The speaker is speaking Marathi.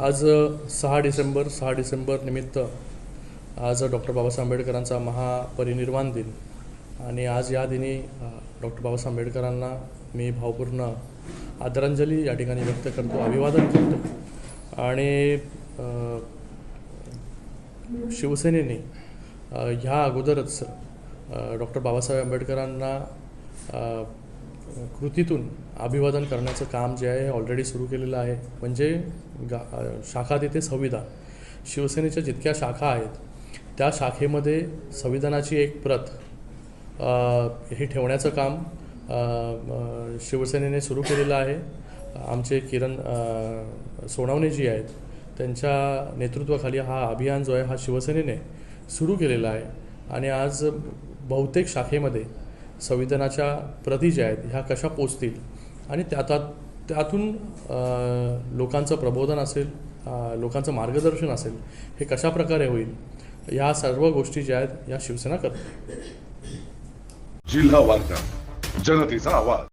आज सहा डिसेंबर सहा डिसेंबर निमित्त आज डॉक्टर बाबासाहेब आंबेडकरांचा महापरिनिर्वाण दिन. आणि आज या दिनी डॉक्टर बाबासाहेब आंबेडकरांना मी भावपूर्ण आदरांजली या ठिकाणी व्यक्त करतो अभिवादन करतो. आणि शिवसेनेने ह्या अगोदरच डॉक्टर बाबासाहेब आंबेडकरांना कृतीतून अभिवादन करण्याचं काम जे आहे ऑलरेडी सुरू केलेलं आहे. म्हणजे गा शाखा तिथे संविधान. शिवसेनेच्या जितक्या शाखा आहेत त्या शाखेमध्ये संविधानाची एक प्रत हे ठेवण्याचं काम शिवसेनेने सुरू केलेलं आहे. आमचे किरण सोनावणे जी आहेत त्यांच्या नेतृत्वाखाली हा अभियान जो आहे हा शिवसेनेने सुरू केलेला आहे. आणि आज बहुतेक शाखेमध्ये संविधानाच्या प्रती ज्या आहेत ह्या कशा पोचतील? आणि त्यात त्यातून लोकांचं प्रबोधन असेल लोकांचं मार्गदर्शन असेल हे कशा प्रकारे होईल? या सर्व गोष्टी ज्या आहेत या शिवसेना करते जिल्हा वार्ता जनतेचा आवाज.